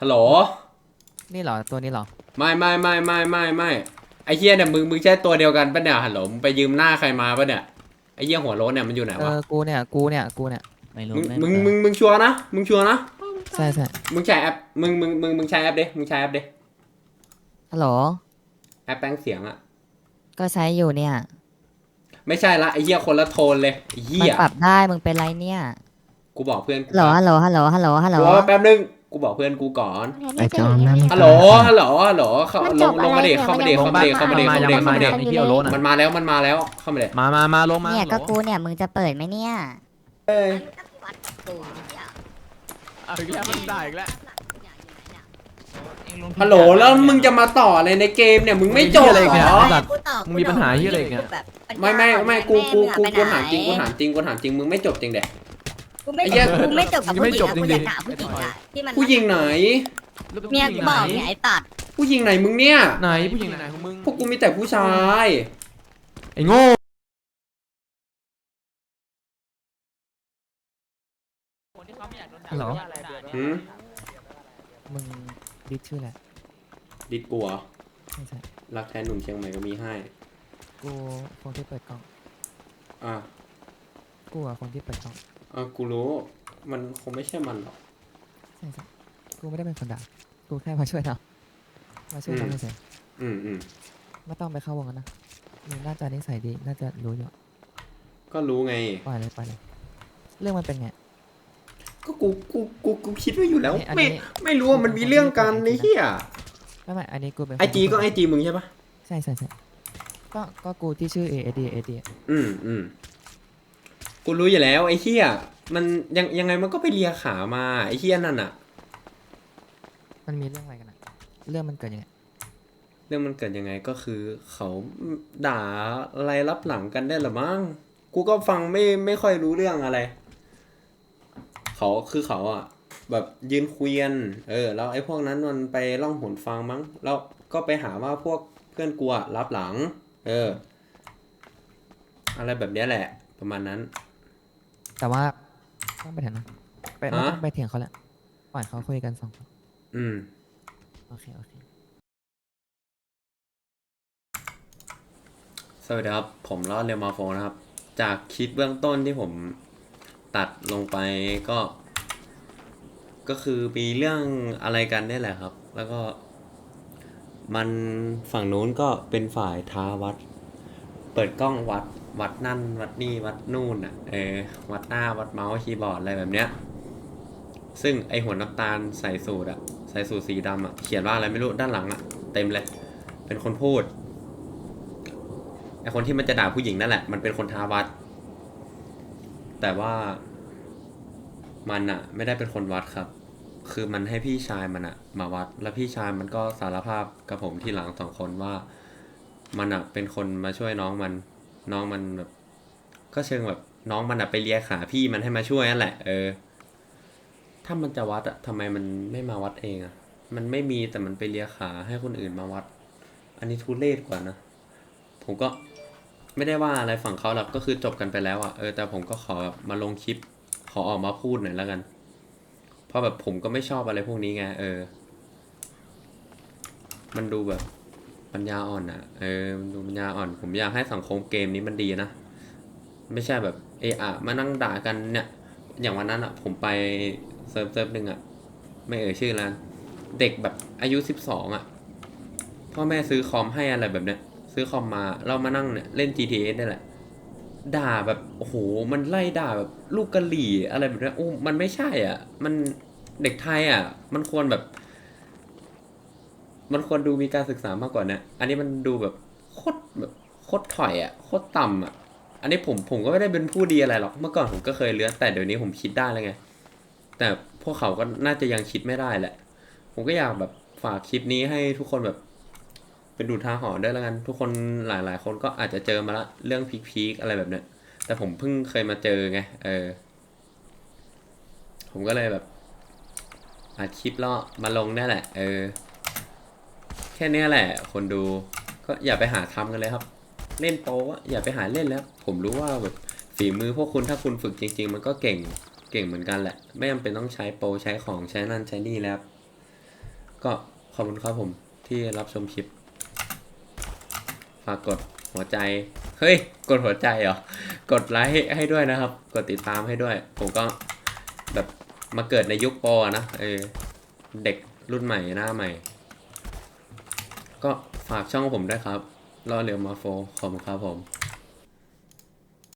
ฮัลโหล นี่เหรอตัวนี้เหรอ ไม่ไม่ไม่ไม่ไม่ไม่ไอ้เฮียเนี่ยมึงมึงใช่ตัวเดียวกันปะเนี่ยฮัลโหลมึงไปยืมหน้าใครมาปะเนี่ยไอ้เฮียหัวโล้นเนี่ยมันอยู่ไหนเอวะอกูเนี่ยกูเนี่ยกูเนี่ยไม่รู้มึงไม่มึงรู้มึงมึงชัวร์นะมึงชัวร์นะใช่ใช่มึงใช้แอปมึงมึงมึงมึงใช้แอปดิมึงใช้แอปดิฮัลโหลแอปแปลงเสียงอะก็ใช้อยู่เนี่ยไม่ใช่ละไอ้เฮียคนละโทนเลยไอ้เฮีมันยปรับได้มึงเป็นไรเนี่ยกูบอกเพื่อนกูฮัลโหลฮัลโหลฮัลโหลฮัลโหลฮัลโหลกูว่าแป๊บนึง กูบอกเพื่อนกูก่อน ไอ้จอมนั่น ฮัลโหล ฮัลโหล ฮัลโหลเข้ามันลจงบลงมาเด็กอะไรเข้ามาเนี่เด็ยกเข้ามาเด็กเข้ามาเด็กเข้ามาเด็กเข้ามาเด็กไอ้ที่เอาโลน่ะมันมาแล้วมันมาแล้วเข้ามาเด็กมามามาลงมาเนี่ยก็ฮัลโหลกูเนี่ยมึงจะเปิดไหมเนี่ย เอ้ยเอาอีกแล้วมันด่าอีกแล้วฮัลโหลแล้วมึงจะมาต่ออะไรในเกมเนี่ยมึงไม่จบอะไรเหรเนี่ยอสัตว์ มึงมีปัญหาเหี้ยอะไรอีกเนี่ย ไม่ไม่ไม่กูกูกูกูถามจริงกูถามจริงกูถามจริงมึงไม่จบจริงเด็กู ไม่ไอ้เหี้ย กูไม่จบกับมึงผู้ไม่หญิจงบอะจริงๆกูอยากหาผู้หญิงอะที่มันผู้หญิงไหน เมียกูบอกเนี่ยไอ้ตัดผู้หญิงไหนมึงเนี่ย ไหนผู้หญิงไหนของมึง พวกกูมีแต่ผู้ชาย ไอ้โง่ฮัลโหลหืมมึงดิสชื่ออะไรดิดกูเหรอใช่ใช่รักแท้หนุ่มเชียงใหม่ก็มีให้ กูคนที่เปิดกล้องอะ กูอะคนที่เปิดกล้อง อะกูรู้มันคงไม่ใช่มันหรอก ใช่ใช่กูไม่ได้เป็นคนด่ากูแค่มาช่วยเรามาช่วยเราอืม เฉยอืมอืมๆไม่ต้องไปเข้าวงกันนะมึงน่าจะนิสัยดีน่าจะรู้อยู่ก็รู้ไง ปล่อยเลยปล่อยเลยเรื่องมันเป็นไง ก็กูกูกูกูคิดไว้อยู่แล้ว อันนี้ไม่ไม่รู้ว่ามันมีเรื่องกันไอ้เหี้ยไม่ไม่อันนี้กูเป็นไอจีก็ไอจีมึงใช่ปะใช่ใช่ใช่ก็ก็กูที่ชื่อ A A D A D อืมอืม กูรู้อยู่แล้วไอ้เหี้ยมันยังยังไงมันก็ไปเลียขามาไอ้เหี้ยนั่นอะมันมีเรื่องอะไรกันอะเรื่องมันเกิดยังไงเรื่องมันเกิดยังไงก็คือเขาด่าอะไรรับหลังกันได้หรือมั้งกูก็ฟังไม่ไม่ค่อยรู้เรื่องอะไร เขาคือเขาอะแบบยืนคุยกันเออ แล้วไอ้พวกนั้นมันไปล่องหนฟังมั้ง แล้วก็ไปหาว่าพวกเพื่อนกูอะรับหลัง เออ อะไรแบบเนี้ยแหละ ประมาณนั้น แต่ว่าต้องไปเถียงนะไปไม่ฮะต้องไปเถียงเขาแหละปล่อยเขาคุยกันสองคนอืม โอเคโอเค สวัสดีครับ ผมลอดเรมาโฟนะครับ จากคลิปเบื้องต้นที่ผมตัดลงไปก็ ก็คือมีเรื่องอะไรกันนี่แหละครับ แล้วก็ มันฝั่งนู้นก็เป็นฝ่ายท้าวัด เปิดกล้องวัดวัดนั่น วัดนี่วัดนู่นอะเออวัดหน้าวัดเมาส์คีย์บอร์ดอะไรแบบเนี้ยซึ่งไอหัวน้ำตาลใส่สูตรอะใส่สูตรสีดำอะเขียนว่าอะไรไม่รู้ด้านหลังอะเต็มเลย เป็นคนพูดไอคนที่มันจะด่าผู้หญิงนั่นแหละ มันเป็นคนท้าวัด แต่ว่ามันอะไม่ได้เป็นคนวัดครับ คือมันให้พี่ชายมันอะมาวัด แล้วพี่ชายมันก็สารภาพกับผมที่หลังสองคนว่า มันอะเป็นคนมาช่วยน้องมัน น้องมันแบบก็เชิงแบบน้องมันอะไปเลียขาพี่มันให้มาช่วยนั่นแหละ เออ ถ้ามันจะวัดอะทำไมมันไม่มาวัดเองอะมันไม่มีแต่มันไปเลียขาให้คนอื่นมาวัด อันนี้ทุเรศกว่านะ ผมก็ไม่ได้ว่าอะไรฝั่งเขาหรอกก็คือจบกันไปแล้วอะเออแต่ผมก็ขอแบบมาลงคลิป ขอออกมาพูดหน่อยแล้วกัน เพราะแบบผมก็ไม่ชอบอะไรพวกนี้ไงเออ มันดูแบบ ปัญญาอ่อนอะเออมันดูปัญญาอ่อน ผมอยากให้สังคมเกมนี้มันดีนะ ไม่ใช่แบบเอะอะมานั่งด่ากันเนี่ย อย่างวันนั้นอะผมไปเซิร์ฟเซิร์ฟหนึ่งอะไม่เอ่ยชื่อแล้วเด็กแบบอายุสิบสองอะพ่อแม่ซื้อคอมให้อะไรแบบเนี้ย ซื้อคอมมา เรามานั่งเนี่ยเล่น GTA นี่แหละ ด่าแบบ โอ้โห มันไล่ด่าแบบลูกกะหรี่อะไรแบบนี้โอ้มันไม่ใช่อะ มันเด็กไทยอะ มันควรแบบ มันควรดูมีการศึกษามากกว่านี้ยอันนี้มันดูแบบโคตรแบบโคตรถอยอะโคตรต่ำอะ อันนี้ผมผมก็ไม่ได้เป็นผู้ดีอะไรหรอก เมื่อก่อนผมก็เคยเลือนแต่เดี๋ยวนี้ผมคิดได้แล้วไง แต่พวกเขาก็น่าจะยังคิดไม่ได้แหละ ผมก็อยากแบบฝากคลิปนี้ให้ทุกคนแบบ เป็นดูทาหรณ์ด้วยแล้วกัน ทุกคนหลายๆ คนก็อาจจะเจอมาละเรื่องพีคๆอะไรแบบเนี้ย แต่ผมเพิ่งเคยมาเจอไง เออ ผมก็เลยแบบอัดคลิปแล้วมาลงนี่แหละ เออ แค่เนี้ยแหละ คนดูก็อย่าไปหาทำกันเลยครับ เล่นโป๊ะอย่าไปหาเล่นแล้ว ผมรู้ว่าแบบฝีมือพวกคุณถ้าคุณฝึกจริง ๆ มันก็เก่งเก่งเหมือนกันแหละ ไม่จำเป็นต้องใช้โปรใช้ของใช้นั่นใช้นี่แล้ว ก็ขอบคุณครับผมที่รับชมคลิปฝากกดหัวใจ เฮ้ย กดหัวใจเหรอ กดไลค์ให้ด้วยนะครับ กดติดตามให้ด้วย ผมก็แบบมาเกิดในยุคโปอนะเออเด็กรุ่นใหม่หน้าใหม่ ก็ฝากช่องผมด้วยครับรอเร็วมาโฟขอบคุณครับผม